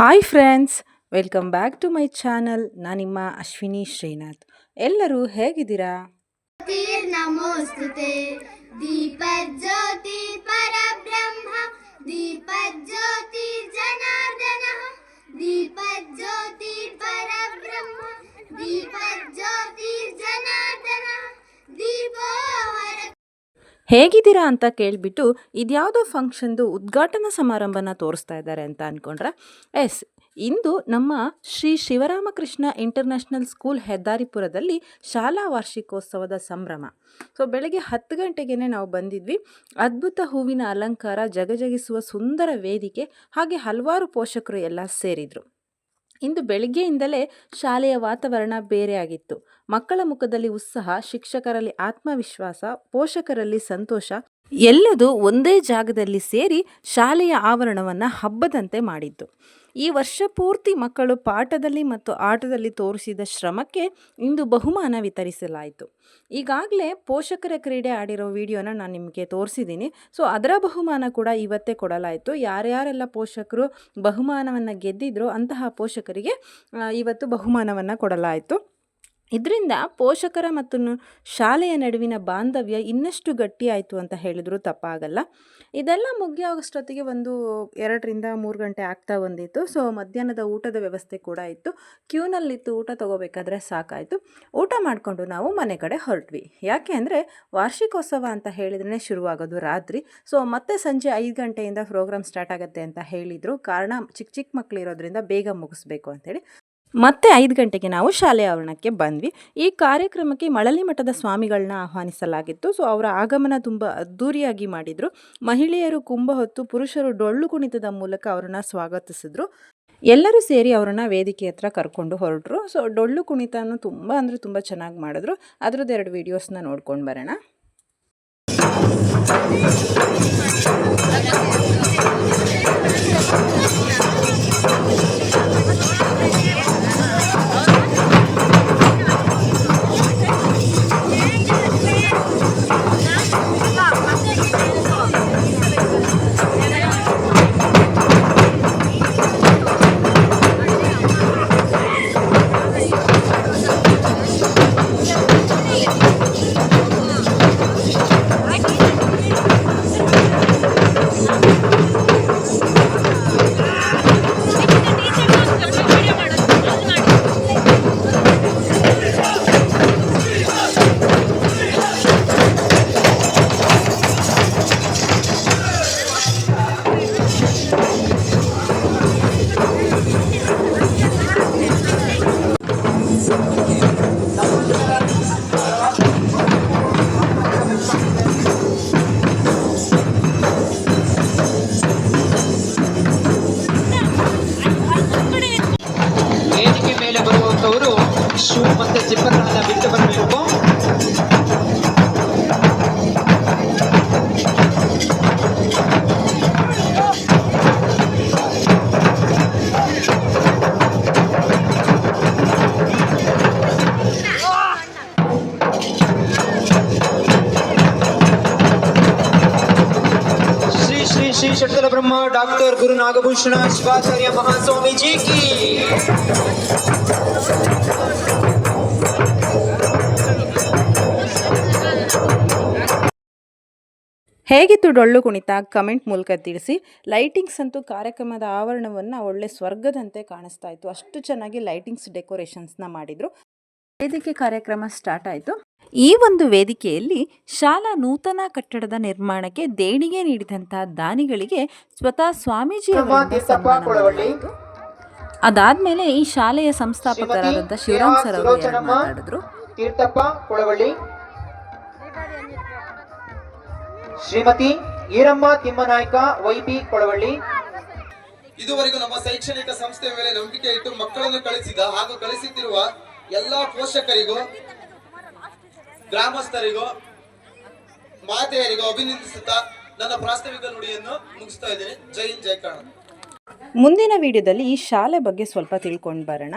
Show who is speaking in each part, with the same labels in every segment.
Speaker 1: Hi friends welcome back to my channel ನಿಮ್ಮ ಅಶ್ವಿನಿ ಶ್ರೀನಾಥ್. ಎಲ್ಲರೂ ಹೇಗಿದ್ದೀರಾ?
Speaker 2: ದೀಪ ಜ್ಯೋತಿ ಪರಬ್ರಹ್ಮ. ದೀಪ ಜ್ಯೋತಿ ಜನಾರ್ದನ. ದೀಪ ಜ್ಯೋತಿ
Speaker 1: ಹೇಗಿದ್ದೀರಾ ಅಂತ ಕೇಳಿಬಿಟ್ಟು ಇದ್ಯಾವುದೋ ಫಂಕ್ಷನ್ದು ಉದ್ಘಾಟನಾ ಸಮಾರಂಭನ ತೋರಿಸ್ತಾ ಇದ್ದಾರೆ ಅಂತ ಅಂದ್ಕೊಂಡ್ರೆ ಎಸ್, ಇಂದು ನಮ್ಮ ಶ್ರೀ ಶಿವರಾಮಕೃಷ್ಣ ಇಂಟರ್ನ್ಯಾಷನಲ್ ಸ್ಕೂಲ್ ಹೆದ್ದಾರಿಪುರದಲ್ಲಿ ಶಾಲಾ ವಾರ್ಷಿಕೋತ್ಸವದ ಸಂಭ್ರಮ. ಸೊ, ಬೆಳಗ್ಗೆ ಹತ್ತು ಗಂಟೆಗೆ ನಾವು ಬಂದಿದ್ವಿ. ಅದ್ಭುತ ಹೂವಿನ ಅಲಂಕಾರ ಜಗಜಗಿಸುವ ಸುಂದರ ವೇದಿಕೆ ಹಾಗೆ ಹಲವಾರು ಪೋಷಕರು ಎಲ್ಲ ಸೇರಿದರು. ಇಂದು ಬೆಳಿಗ್ಗೆಯಿಂದಲೇ ಶಾಲೆಯ ವಾತಾವರಣ ಬೇರೆಯಾಗಿತ್ತು ಮಕ್ಕಳ ಮುಖದಲ್ಲಿ ಉತ್ಸಾಹ ಶಿಕ್ಷಕರಲ್ಲಿ ಆತ್ಮವಿಶ್ವಾಸ ಪೋಷಕರಲ್ಲಿ ಸಂತೋಷ ಎಲ್ಲದೂ ಒಂದೇ ಜಾಗದಲ್ಲಿ ಸೇರಿ ಶಾಲೆಯ ಆವರಣವನ್ನು ಹಬ್ಬದಂತೆ ಮಾಡಿದ್ದು. ಈ ವರ್ಷ ಪೂರ್ತಿ ಮಕ್ಕಳು ಪಾಠದಲ್ಲಿ ಮತ್ತು ಆಟದಲ್ಲಿ ತೋರಿಸಿದ ಶ್ರಮಕ್ಕೆ ಇಂದು ಬಹುಮಾನ ವಿತರಿಸಲಾಯಿತು. ಈಗಾಗಲೇ ಪೋಷಕರ ಕ್ರೀಡೆ ಆಡಿರೋ ವಿಡಿಯೋನ ನಾನು ನಿಮಗೆ ತೋರಿಸಿದ್ದೀನಿ ಸೊ, ಅದರ ಬಹುಮಾನ ಕೂಡ ಇವತ್ತೇ ಕೊಡಲಾಯಿತು. ಯಾರ್ಯಾರೆಲ್ಲ ಪೋಷಕರು ಬಹುಮಾನವನ್ನು ಗೆದ್ದಿದ್ರು ಅಂತಹ ಪೋಷಕರಿಗೆ ಇವತ್ತು ಬಹುಮಾನವನ್ನು ಕೊಡಲಾಯಿತು. ಇದರಿಂದ ಪೋಷಕರ ಮತ್ತು ಶಾಲೆಯ ನಡುವಿನ ಬಾಂಧವ್ಯ ಇನ್ನಷ್ಟು ಗಟ್ಟಿಯಾಯಿತು ಅಂತ ಹೇಳಿದ್ರು ತಪ್ಪಾಗಲ್ಲ. ಇದೆಲ್ಲ ಮುಗಿಯೋಷ್ಟೊತ್ತಿಗೆ ಒಂದು ಎರಡರಿಂದ ಮೂರು ಗಂಟೆ ಆಗ್ತಾ ಬಂದಿತ್ತು. ಸೊ, ಮಧ್ಯಾಹ್ನದ ಊಟದ ವ್ಯವಸ್ಥೆ ಕೂಡ ಇತ್ತು. ಕ್ಯೂನಲ್ಲಿತ್ತು ಊಟ ತಗೋಬೇಕಾದ್ರೆ ಸಾಕಾಯಿತು. ಊಟ ಮಾಡಿಕೊಂಡು ನಾವು ಮನೆ ಕಡೆ ಹೊರಟ್ವಿ. ಯಾಕೆ ಅಂದರೆ ವಾರ್ಷಿಕೋತ್ಸವ ಅಂತ ಹೇಳಿದ್ರೆ ಶುರುವಾಗೋದು ರಾತ್ರಿ. ಸೊ, ಮತ್ತೆ ಸಂಜೆ ಐದು ಗಂಟೆಯಿಂದ ಪ್ರೋಗ್ರಾಮ್ ಸ್ಟಾರ್ಟ್ ಆಗುತ್ತೆ ಅಂತ ಹೇಳಿದರು. ಕಾರಣ ಚಿಕ್ಕ ಚಿಕ್ಕ ಮಕ್ಕಳಿರೋದ್ರಿಂದ ಬೇಗ ಮುಗಿಸ್ಬೇಕು ಅಂತೇಳಿ ಮತ್ತೆ ಐದು ಗಂಟೆಗೆ ನಾವು ಶಾಲೆ ಆವರಣಕ್ಕೆ ಬಂದ್ವಿ. ಈ ಕಾರ್ಯಕ್ರಮಕ್ಕೆ ಮಳಲಿ ಮಠದ ಸ್ವಾಮಿಗಳನ್ನ ಆಹ್ವಾನಿಸಲಾಗಿತ್ತು. ಸೊ ಅವರ ಆಗಮನ ತುಂಬ ಅದ್ಧೂರಿಯಾಗಿ ಮಾಡಿದರು. ಮಹಿಳೆಯರು ಕುಂಭ ಹೊತ್ತು ಪುರುಷರು ಡೊಳ್ಳು ಕುಣಿತದ ಮೂಲಕ ಅವರನ್ನು ಸ್ವಾಗತಿಸಿದ್ರು. ಎಲ್ಲರೂ ಸೇರಿ ಅವರನ್ನು ವೇದಿಕೆ ಹತ್ರ ಕರ್ಕೊಂಡು ಹೊರಟರು. ಸೊ ಡೊಳ್ಳು ಕುಣಿತನೂ ತುಂಬ ಅಂದರೆ ತುಂಬ ಚೆನ್ನಾಗಿ ಮಾಡಿದ್ರು. ಅದ್ರದ್ದು ಎರಡು ವೀಡಿಯೋಸ್ನ ನೋಡ್ಕೊಂಡು ಬರೋಣ.
Speaker 3: ಶ್ರೀ ಶ್ರೀ ಶಟಲ ಬ್ರಹ್ಮ, ಡಾಕ್ಟರ್ ಗುರು ನಾಗಭೂಷಣ, ಶಿವಾಚಾರ್ಯ ಮಹಾಸ್ವಾಮೀಜಿ ಕಿ.
Speaker 1: ಹೇಗಿತ್ತು ಡೊಳ್ಳು ಕುಣಿತ? ಕಮೆಂಟ್ ಮೂಲಕ ತಿಳಿಸಿ. ಲೈಟಿಂಗ್ಸ್ ಅಂತೂ ಕಾರ್ಯಕ್ರಮದ ಆವರಣವನ್ನು ಒಳ್ಳೆ ಸ್ವರ್ಗದಂತೆ ಕಾಣಿಸ್ತಾ ಇತ್ತು. ಅಷ್ಟು ಚೆನ್ನಾಗಿ ಲೈಟಿಂಗ್ಸ್ ಡೆಕೋರೇಷನ್ಸ್ನ ಮಾಡಿದರು. ವೇದಿಕೆ ಕಾರ್ಯಕ್ರಮ ಸ್ಟಾರ್ಟ್ ಆಯಿತು. ಈ ಒಂದು ವೇದಿಕೆಯಲ್ಲಿ ಶಾಲಾ ನೂತನ ಕಟ್ಟಡದ ನಿರ್ಮಾಣಕ್ಕೆ ದೇಣಿಗೆ ನೀಡಿದಂತಹ ದಾನಿಗಳಿಗೆ ಸ್ವತಃ ಸ್ವಾಮೀಜಿ. ಅದಾದ್ಮೇಲೆ ಈ ಶಾಲೆಯ ಸಂಸ್ಥಾಪಕರಾದಂಥ ಶಿವರಾಮ್ ಸರ್ ಅವರು ಮಾತಾಡಿದ್ರು?
Speaker 3: ತೀರ್ಥಪ್ಪ ಕೊಳವಳ್ಳಿ. ಶ್ರೀಮತಿ ಈರಮ್ಮ ತಿಮ್ಮನಾಯ್ಕ ವೈಪಿ ಕೊಳವಳ್ಳಿ.
Speaker 4: ಇದುವರೆಗೂ ನಮ್ಮ ಶೈಕ್ಷಣಿಕ ಸಂಸ್ಥೆಯ ಮೇಲೆ ನಂಬಿಕೆ ಇಟ್ಟು ಮಕ್ಕಳನ್ನು ಕಳಿಸಿದ ಹಾಗೂ ಕಳಿಸುತ್ತಿರುವ ಎಲ್ಲಾ ಪೋಷಕರಿಗೂ ಗ್ರಾಮಸ್ಥರಿಗೂ ಮಾತೆಯರಿಗೂ ಅಭಿನಂದಿಸುತ್ತಾ ನನ್ನ ಪ್ರಾಸ್ತಾವಿಕ ನುಡಿಯನ್ನು ಮುಗಿಸ್ತಾ ಇದ್ದೇನೆ. ಜೈ ಹಿಂದ್ ಜೈ
Speaker 1: ಮುಂದಿನ ವಿಡಿಯೋದಲ್ಲಿ ಈ ಶಾಲೆ ಬಗ್ಗೆ ಸ್ವಲ್ಪ ತಿಳ್ಕೊಂಡು ಬರೋಣ.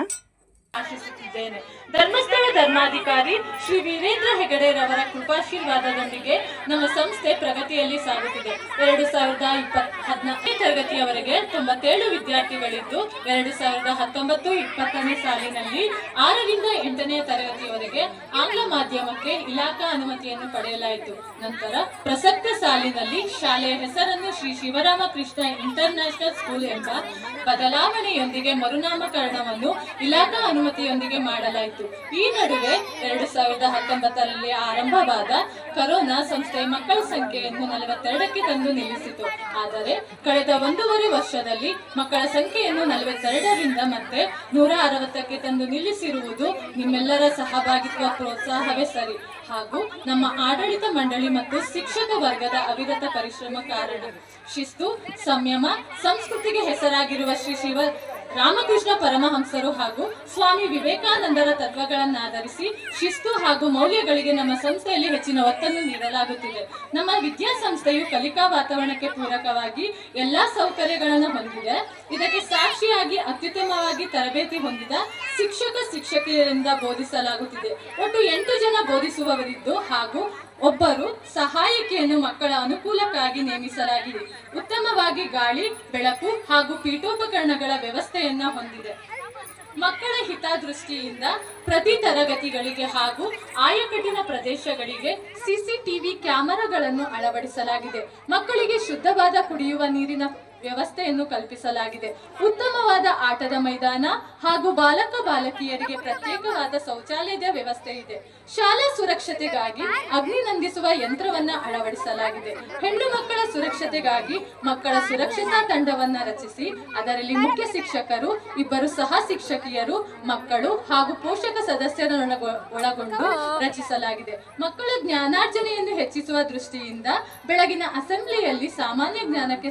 Speaker 5: ಆಶಿಸುತ್ತಿದ್ದೇನೆ ಧರ್ಮಸ್ಥಳ ಧರ್ಮಾಧಿಕಾರಿ ಶ್ರೀ ವೀರೇಂದ್ರ ಹೆಗಡೆರವರ ಕೃಪಾಶೀರ್ವಾದದೊಂದಿಗೆ ನಮ್ಮ ಸಂಸ್ಥೆ ಪ್ರಗತಿಯಲ್ಲಿ ಸಾಗುತ್ತಿದೆ. ಎರಡು ಸಾವಿರದ ಇಪ್ಪತ್ ಹದಿನಾಲ್ಕನೇ ತರಗತಿಯವರೆಗೆ ತೊಂಬತ್ತೇಳು ವಿದ್ಯಾರ್ಥಿಗಳಿದ್ದು, ಎರಡು ಸಾವಿರದ ಹತ್ತೊಂಬತ್ತು ಇಪ್ಪತ್ತನೇ ಸಾಲಿನಲ್ಲಿ ಆರರಿಂದ ಎಂಟನೇ ತರಗತಿಯವರೆಗೆ ಆಂಗ್ಲ ಮಾಧ್ಯಮಕ್ಕೆ ಇಲಾಖಾ ಅನುಮತಿಯನ್ನು ಪಡೆಯಲಾಯಿತು. ನಂತರ ಪ್ರಸಕ್ತ ಸಾಲಿನಲ್ಲಿ ಶಾಲೆಯ ಹೆಸರನ್ನು ಶ್ರೀ ಶಿವರಾಮ ಕೃಷ್ಣ ಇಂಟರ್ನ್ಯಾಷನಲ್ ಸ್ಕೂಲ್ ಎಂಬ ಬದಲಾವಣೆಯೊಂದಿಗೆ ಮರುನಾಮಕರಣವನ್ನು ಇಲಾಖಾ ಅನುಮತಿಯೊಂದಿಗೆ ಮಾಡಲಾಯಿತು. ಈ ನಡುವೆ ಎರಡು ಸಾವಿರದ ಹತ್ತೊಂಬತ್ತರಲ್ಲಿ ಆರಂಭವಾದ ಕರೋನಾ ಸಂಸ್ಥೆ ಮಕ್ಕಳ ಸಂಖ್ಯೆಯನ್ನು ನಲವತ್ತೆರಡಕ್ಕೆ ತಂದು ನಿಲ್ಲಿಸಿತು. ಆದರೆ ಕಳೆದ ಒಂದೂವರೆ ವರ್ಷದಲ್ಲಿ ಮಕ್ಕಳ ಸಂಖ್ಯೆಯನ್ನು ನಲವತ್ತೆರಡರಿಂದ ಮತ್ತೆ ನೂರ ಅರವತ್ತಕ್ಕೆ ತಂದು ನಿಲ್ಲಿಸಿರುವುದು ನಿಮ್ಮೆಲ್ಲರ ಸಹಭಾಗಿತ್ವ ಪ್ರೋತ್ಸಾಹವೇ ಸರಿ. ಹಾಗೂ ನಮ್ಮ ಆಡಳಿತ ಮಂಡಳಿ ಮತ್ತು ಶಿಕ್ಷಕ ವರ್ಗದ ಅವಿರತ ಪರಿಶ್ರಮ ಕಾರಣ. ಶಿಸ್ತು, ಸಂಯಮ, ಸಂಸ್ಕೃತಿಗೆ ಹೆಸರಾಗಿರುವ ಶ್ರೀ ಶಿವ ರಾಮಕೃಷ್ಣ ಪರಮಹಂಸರು ಹಾಗೂ ಸ್ವಾಮಿ ವಿವೇಕಾನಂದರ ತತ್ವಗಳನ್ನಾಧರಿಸಿ ಶಿಸ್ತು ಹಾಗೂ ಮೌಲ್ಯಗಳಿಗೆ ನಮ್ಮ ಸಂಸ್ಥೆಯಲ್ಲಿ ಹೆಚ್ಚಿನ ಒತ್ತನ್ನು ನೀಡಲಾಗುತ್ತಿದೆ. ನಮ್ಮ ವಿದ್ಯಾಸಂಸ್ಥೆಯು ಕಲಿಕಾ ವಾತಾವರಣಕ್ಕೆ ಪೂರಕವಾಗಿ ಎಲ್ಲಾ ಸೌಕರ್ಯಗಳನ್ನು ಹೊಂದಿದೆ. ಇದಕ್ಕೆ ಸಾಕ್ಷಿಯಾಗಿ ಅತ್ಯುತ್ತಮವಾಗಿ ತರಬೇತಿ ಹೊಂದಿದ ಶಿಕ್ಷಕ ಶಿಕ್ಷಕಿಯರಿಂದ ಬೋಧಿಸಲಾಗುತ್ತಿದೆ. ಒಟ್ಟು ಎಂಟು ಜನ ಬೋಧಿಸುವವರಿದ್ದು ಹಾಗೂ ಒಬ್ಬರು ಸಹಾಯಕಿಯನ್ನು ಮಕ್ಕಳ ಅನುಕೂಲಕ್ಕಾಗಿ ನೇಮಿಸಲಾಗಿದೆ. ಉತ್ತಮವಾಗಿ ಗಾಳಿ, ಬೆಳಕು ಹಾಗೂ ಪೀಠೋಪಕರಣಗಳ ವ್ಯವಸ್ಥೆಯನ್ನ ಹೊಂದಿದೆ. ಮಕ್ಕಳ ಹಿತದೃಷ್ಟಿಯಿಂದ ಪ್ರತಿ ತರಗತಿಗಳಿಗೆ ಹಾಗೂ ಆಯಕಟ್ಟಿನ ಪ್ರದೇಶಗಳಿಗೆ ಸಿಸಿಟಿವಿ ಕ್ಯಾಮೆರಾಗಳನ್ನು ಅಳವಡಿಸಲಾಗಿದೆ. ಮಕ್ಕಳಿಗೆ ಶುದ್ಧವಾದ ಕುಡಿಯುವ ನೀರಿನ ವ್ಯವಸ್ಥೆಯನ್ನು ಕಲ್ಪಿಸಲಾಗಿದೆ. ಉತ್ತಮವಾದ ಆಟದ ಮೈದಾನ ಹಾಗೂ ಬಾಲಕ ಬಾಲಕಿಯರಿಗೆ ಪ್ರತ್ಯೇಕವಾದ ಶೌಚಾಲಯದ ವ್ಯವಸ್ಥೆ ಇದೆ. ಶಾಲಾ ಸುರಕ್ಷತೆಗಾಗಿ ಅಗ್ನಿ ನಂದಿಸುವ ಯಂತ್ರವನ್ನ ಅಳವಡಿಸಲಾಗಿದೆ. ಹೆಣ್ಣು ಮಕ್ಕಳ ಸುರಕ್ಷತೆಗಾಗಿ ಮಕ್ಕಳ ಸುರಕ್ಷತಾ ತಂಡವನ್ನ ರಚಿಸಿ, ಅದರಲ್ಲಿ ಮುಖ್ಯ ಶಿಕ್ಷಕರು, ಇಬ್ಬರು ಸಹ ಶಿಕ್ಷಕಿಯರು, ಮಕ್ಕಳು ಹಾಗೂ ಪೋಷಕ ಸದಸ್ಯರನ್ನು ಒಳಗೊಂಡು ರಚಿಸಲಾಗಿದೆ. ಮಕ್ಕಳ ಜ್ಞಾನಾರ್ಜನೆಯನ್ನು ಹೆಚ್ಚಿಸುವ ದೃಷ್ಟಿಯಿಂದ ಬೆಳಗಿನ ಅಸೆಂಬ್ಲಿಯಲ್ಲಿ ಸಾಮಾನ್ಯ ಜ್ಞಾನಕ್ಕೆ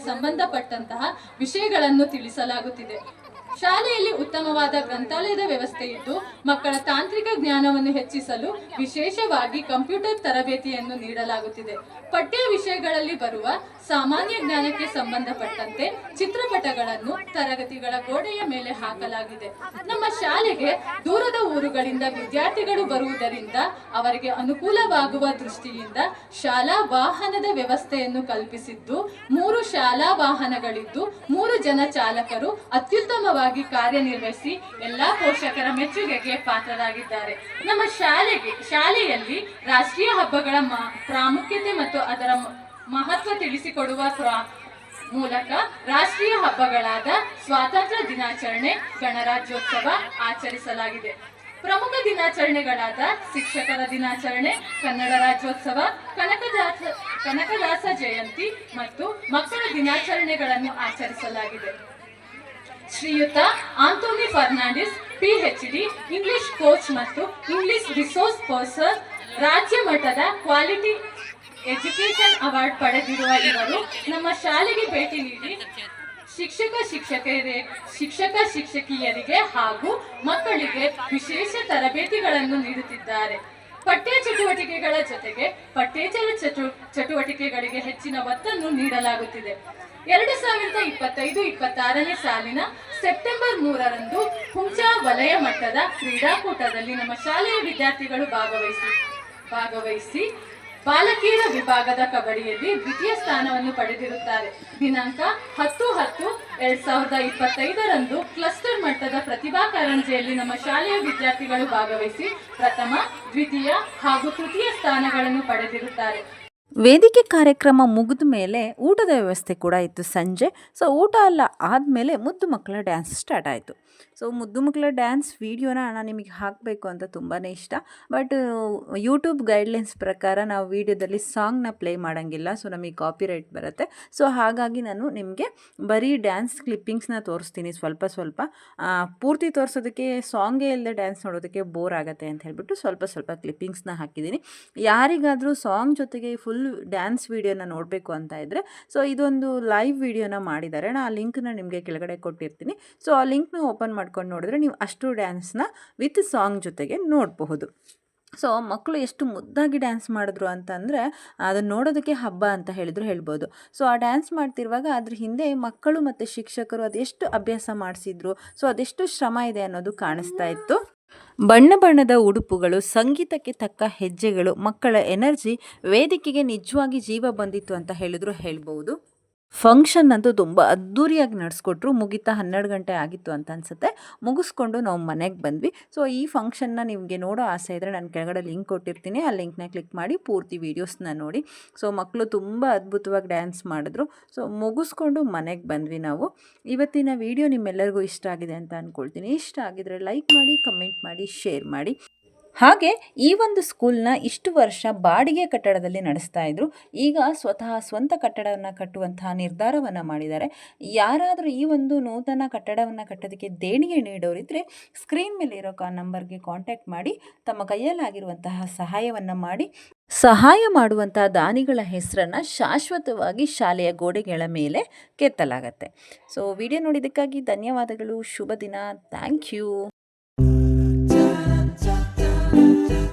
Speaker 5: ವಿಷಯಗಳನ್ನು ತಿಳಿಸಲಾಗುತ್ತಿದೆ. ಶಾಲೆಯಲ್ಲಿ ಉತ್ತಮವಾದ ಗ್ರಂಥಾಲಯದ ವ್ಯವಸ್ಥೆ ಇದ್ದು, ಮಕ್ಕಳ ತಾಂತ್ರಿಕ ಜ್ಞಾನವನ್ನು ಹೆಚ್ಚಿಸಲು ವಿಶೇಷವಾಗಿ ಕಂಪ್ಯೂಟರ್ ತರಬೇತಿಯನ್ನು ನೀಡಲಾಗುತ್ತಿದೆ. ಪಠ್ಯ ವಿಷಯಗಳಲ್ಲಿ ಬರುವ ಸಾಮಾನ್ಯ ಜ್ಞಾನಕ್ಕೆ ಸಂಬಂಧಪಟ್ಟಂತೆ ಚಿತ್ರಪಟಗಳನ್ನು ತರಗತಿಗಳ ಗೋಡೆಯ ಮೇಲೆ ಹಾಕಲಾಗಿದೆ. ನಮ್ಮ ಶಾಲೆಗೆ ದೂರದ ಊರುಗಳಿಂದ ವಿದ್ಯಾರ್ಥಿಗಳು ಬರುವುದರಿಂದ ಅವರಿಗೆ ಅನುಕೂಲವಾಗುವ ದೃಷ್ಟಿಯಿಂದ ಶಾಲಾ ವಾಹನದ ವ್ಯವಸ್ಥೆಯನ್ನು ಕಲ್ಪಿಸಿದ್ದು, ಮೂರು ಶಾಲಾ ವಾಹನಗಳಿದ್ದು ಮೂರು ಜನ ಚಾಲಕರು ಅತ್ಯುತ್ತಮವಾಗಿ ಕಾರ್ಯನಿರ್ವಹಿಸಿ ಎಲ್ಲಾ ಪೋಷಕರ ಮೆಚ್ಚುಗೆಗೆ ಪಾತ್ರರಾಗಿದ್ದಾರೆ. ನಮ್ಮ ಶಾಲೆಗೆ, ಶಾಲೆಯಲ್ಲಿ ರಾಷ್ಟ್ರೀಯ ಹಬ್ಬಗಳ ಪ್ರಾಮುಖ್ಯತೆ ಮತ್ತು ಅದರ ಮಹತ್ವ ತಿಳಿಸಿಕೊಡುವ ಮೂಲಕ ರಾಷ್ಟ್ರೀಯ ಹಬ್ಬಗಳಾದ ಸ್ವಾತಂತ್ರ್ಯ ದಿನಾಚರಣೆ, ಗಣರಾಜ್ಯೋತ್ಸವ ಆಚರಿಸಲಾಗಿದೆ. ಪ್ರಮುಖ ದಿನಾಚರಣೆಗಳಾದ ಶಿಕ್ಷಕರ ದಿನಾಚರಣೆ, ಕನ್ನಡ ರಾಜ್ಯೋತ್ಸವ, ಕನಕದಾಸ ಕನಕದಾಸ ಜಯಂತಿ ಮತ್ತು ಮಕ್ಕಳ ದಿನಾಚರಣೆಗಳನ್ನು ಆಚರಿಸಲಾಗಿದೆ. Shriyuta Antony Fernandes PhD English coach ಮತ್ತು ಇಂಗ್ಲಿಷ್ ರಿಸೋರ್ಸ್ ಪರ್ಸನ್ ರಾಜ್ಯ ಮಟ್ಟದ ಕ್ವಾಲಿಟಿ ಎಜುಕೇಶನ್ ಅವಾರ್ಡ್ ಪಡೆದಿರುವ ಇವರು ನಮ್ಮ ಶಾಲೆಗೆ ಭೇಟಿ ನೀಡಿ ಶಿಕ್ಷಕ ಶಿಕ್ಷಕರೇ, ಶಿಕ್ಷಕ ಶಿಕ್ಷಕಿಯರಿಗೆ ಹಾಗೂ ಮಕ್ಕಳಿಗೆ ವಿಶೇಷ ತರಬೇತಿಗಳನ್ನು ನೀಡುತ್ತಿದ್ದಾರೆ. ಪಠ್ಯ ಚಟುವಟಿಕೆಗಳ ಜೊತೆಗೆ ಪಠ್ಯೇತರ ಚಟು ಚಟುವಟಿಕೆಗಳಿಗೆ ಹೆಚ್ಚಿನ ಒತ್ತನ್ನು ನೀಡಲಾಗುತ್ತಿದೆ. ಎರಡು ಸಾವಿರದ ಇಪ್ಪತ್ತೈದು ಇಪ್ಪತ್ತಾರನೇ ಸಾಲಿನ ಸೆಪ್ಟೆಂಬರ್ ಮೂರರಂದು ಹುಂಚಾ ವಲಯ ಮಟ್ಟದ ಕ್ರೀಡಾಕೂಟದಲ್ಲಿ ನಮ್ಮ ಶಾಲೆಯ ವಿದ್ಯಾರ್ಥಿಗಳು ಭಾಗವಹಿಸಿ ಭಾಗವಹಿಸಿ ಬಾಲಕಿಯರ ವಿಭಾಗದ ಕಬಡ್ಡಿಯಲ್ಲಿ ದ್ವಿತೀಯ ಸ್ಥಾನವನ್ನು ಪಡೆದಿರುತ್ತಾರೆ. ದಿನಾಂಕ ಹತ್ತು ಹತ್ತು ಎರಡ್ ಸಾವಿರದ ಇಪ್ಪತ್ತೈದರಂದು ಕ್ಲಸ್ಟರ್ ಮಟ್ಟದ ಪ್ರತಿಭಾ ಕಾರಂಜಿಯಲ್ಲಿ ನಮ್ಮ ಶಾಲೆಯ ವಿದ್ಯಾರ್ಥಿಗಳು ಭಾಗವಹಿಸಿ ಪ್ರಥಮ, ದ್ವಿತೀಯ ಹಾಗೂ ತೃತೀಯ ಸ್ಥಾನಗಳನ್ನು ಪಡೆದಿರುತ್ತಾರೆ.
Speaker 1: ವೇದಿಕೆ ಕಾರ್ಯಕ್ರಮ ಮುಗಿದ ಮೇಲೆ ಊಟದ ವ್ಯವಸ್ಥೆ ಕೂಡ ಇತ್ತು ಸಂಜೆ. ಸೊ ಊಟ ಎಲ್ಲ ಆದಮೇಲೆ ಮುದ್ದು ಮಕ್ಕಳ ಡ್ಯಾನ್ಸ್ ಸ್ಟಾರ್ಟ್ ಆಯಿತು. ಸೊ ಮುದ್ದು ಮಕ್ಕಳ ಡ್ಯಾನ್ಸ್ ವೀಡಿಯೋನ ನಾನು ನಿಮಗೆ ಹಾಕಬೇಕು ಅಂತ ತುಂಬಾ ಇಷ್ಟ. ಬಟ್ ಯೂಟ್ಯೂಬ್ ಗೈಡ್ಲೈನ್ಸ್ ಪ್ರಕಾರ ನಾವು ವೀಡಿಯೋದಲ್ಲಿ ಸಾಂಗ್ನ ಪ್ಲೇ ಮಾಡೋಂಗಿಲ್ಲ. ಸೊ ನಮಗೆ ಕಾಪಿರೈಟ್ ಬರುತ್ತೆ. ಸೊ ಹಾಗಾಗಿ ನಾನು ನಿಮಗೆ ಬರೀ ಡ್ಯಾನ್ಸ್ ಕ್ಲಿಪ್ಪಿಂಗ್ಸ್ನ ತೋರಿಸ್ತೀನಿ ಸ್ವಲ್ಪ ಸ್ವಲ್ಪ. ಪೂರ್ತಿ ತೋರಿಸೋದಕ್ಕೆ, ಸಾಂಗೇ ಇಲ್ಲದೆ ಡ್ಯಾನ್ಸ್ ನೋಡೋದಕ್ಕೆ ಬೋರ್ ಆಗುತ್ತೆ ಅಂತ ಹೇಳ್ಬಿಟ್ಟು ಸ್ವಲ್ಪ ಸ್ವಲ್ಪ ಕ್ಲಿಪ್ಪಿಂಗ್ಸ್ನ ಹಾಕಿದ್ದೀನಿ. ಯಾರಿಗಾದರೂ ಸಾಂಗ್ ಜೊತೆಗೆ ಫುಲ್ ಡ್ಯಾನ್ಸ್ ವೀಡಿಯೋನ ನೋಡಬೇಕು ಅಂತ ಇದ್ದರೆ ಸೊ ಇದೊಂದು ಲೈವ್ ವೀಡಿಯೋನ ಮಾಡಿದ್ದಾರೆ. ನಾನು ಆ ಲಿಂಕ್ನ ನಿಮಗೆ ಕೆಳಗಡೆ ಕೊಟ್ಟಿರ್ತೀನಿ. ಸೊ ಆ ಲಿಂಕ್ನ ಮಾಡ್ಕೊಂಡು ನೋಡಿದ್ರೆ ನೀವು ಅಷ್ಟು ಡ್ಯಾನ್ಸ್ನ ವಿತ್ ಸಾಂಗ್ ಜೊತೆಗೆ ನೋಡಬಹುದು. ಸೊ ಮಕ್ಕಳು ಎಷ್ಟು ಮುದ್ದಾಗಿ ಡ್ಯಾನ್ಸ್ ಮಾಡಿದ್ರು ಅಂತಂದರೆ ಅದನ್ನು ನೋಡೋದಕ್ಕೆ ಹಬ್ಬ ಅಂತ ಹೇಳಿದ್ರು ಹೇಳ್ಬೋದು. ಸೊ ಆ ಡ್ಯಾನ್ಸ್ ಮಾಡ್ತಿರುವಾಗ ಅದ್ರ ಹಿಂದೆ ಮಕ್ಕಳು ಮತ್ತು ಶಿಕ್ಷಕರು ಅದೆಷ್ಟು ಅಭ್ಯಾಸ ಮಾಡಿಸಿದ್ರು ಸೊ ಅದೆಷ್ಟು ಶ್ರಮ ಇದೆ ಅನ್ನೋದು ಕಾಣಿಸ್ತಾ ಇತ್ತು. ಬಣ್ಣ ಬಣ್ಣದ ಉಡುಪುಗಳು, ಸಂಗೀತಕ್ಕೆ ತಕ್ಕ ಹೆಜ್ಜೆಗಳು, ಮಕ್ಕಳ ಎನರ್ಜಿ ವೇದಿಕೆಗೆ ನಿಜವಾಗಿ ಜೀವ ಬಂದಿತ್ತು ಅಂತ ಹೇಳಿದ್ರು ಹೇಳ್ಬೋದು. ಫಂಕ್ಷನ್ ಅಂತೂ ತುಂಬ ಅದ್ದೂರಿಯಾಗಿ ನಡೆಸ್ಕೊಟ್ರು. ಮುಗಿತಾ ಹನ್ನೆರಡು ಗಂಟೆ ಆಗಿತ್ತು ಅಂತ ಅನಿಸುತ್ತೆ. ಮುಗಿಸ್ಕೊಂಡು ನಾವು ಮನೆಗೆ ಬಂದ್ವಿ. ಸೊ ಈ ಫಂಕ್ಷನ್ನ ನಿಮಗೆ ನೋಡೋ ಆಸೆ ಇದ್ದರೆ ನಾನು ಕೆಳಗಡೆ ಲಿಂಕ್ ಕೊಟ್ಟಿರ್ತೀನಿ. ಆ ಲಿಂಕ್ನ ಕ್ಲಿಕ್ ಮಾಡಿ ಪೂರ್ತಿ ವೀಡಿಯೋಸ್ನ ನೋಡಿ. ಸೊ ಮಕ್ಕಳು ತುಂಬ ಅದ್ಭುತವಾಗಿ ಡ್ಯಾನ್ಸ್ ಮಾಡಿದ್ರು. ಸೊ ಮುಗಿಸ್ಕೊಂಡು ಮನೆಗೆ ಬಂದ್ವಿ ನಾವು. ಇವತ್ತಿನ ವಿಡಿಯೋ ನಿಮ್ಮೆಲ್ಲರಿಗೂ ಇಷ್ಟ ಆಗಿದೆ ಅಂತ ಅಂದ್ಕೊಳ್ತೀನಿ ಇಷ್ಟ ಆಗಿದ್ರೆ ಲೈಕ್ ಮಾಡಿ ಕಮೆಂಟ್ ಮಾಡಿ ಶೇರ್ ಮಾಡಿ. ಹಾಗೆ ಈ ಒಂದು ಸ್ಕೂಲ್ನ ಇಷ್ಟು ವರ್ಷ ಬಾಡಿಗೆ ಕಟ್ಟಡದಲ್ಲಿ ನಡೆಸ್ತಾ ಇದ್ರು. ಈಗ ಸ್ವತಃ ಸ್ವಂತ ಕಟ್ಟಡವನ್ನು ಕಟ್ಟುವಂತಹ ನಿರ್ಧಾರವನ್ನು ಮಾಡಿದ್ದಾರೆ. ಯಾರಾದರೂ ಈ ಒಂದು ನೂತನ ಕಟ್ಟಡವನ್ನು ಕಟ್ಟೋದಕ್ಕೆ ದೇಣಿಗೆ ನೀಡೋರಿದ್ದರೆ ಸ್ಕ್ರೀನ್ ಮೇಲೆ ಇರೋ ಕಾ ನಂಬರ್ಗೆ ಕಾಂಟ್ಯಾಕ್ಟ್ ಮಾಡಿ, ತಮ್ಮ ಕೈಯಲ್ಲಾಗಿರುವಂತಹ ಸಹಾಯವನ್ನು ಮಾಡಿ. ಸಹಾಯ ಮಾಡುವಂತಹ ದಾನಿಗಳ ಹೆಸರನ್ನು ಶಾಶ್ವತವಾಗಿ ಶಾಲೆಯ ಗೋಡೆಗಳ ಮೇಲೆ ಕೆತ್ತಲಾಗತ್ತೆ. ಸೊ, ವಿಡಿಯೋ ನೋಡಿದ್ದಕ್ಕಾಗಿ ಧನ್ಯವಾದಗಳು. ಶುಭ ದಿನ. Thank you.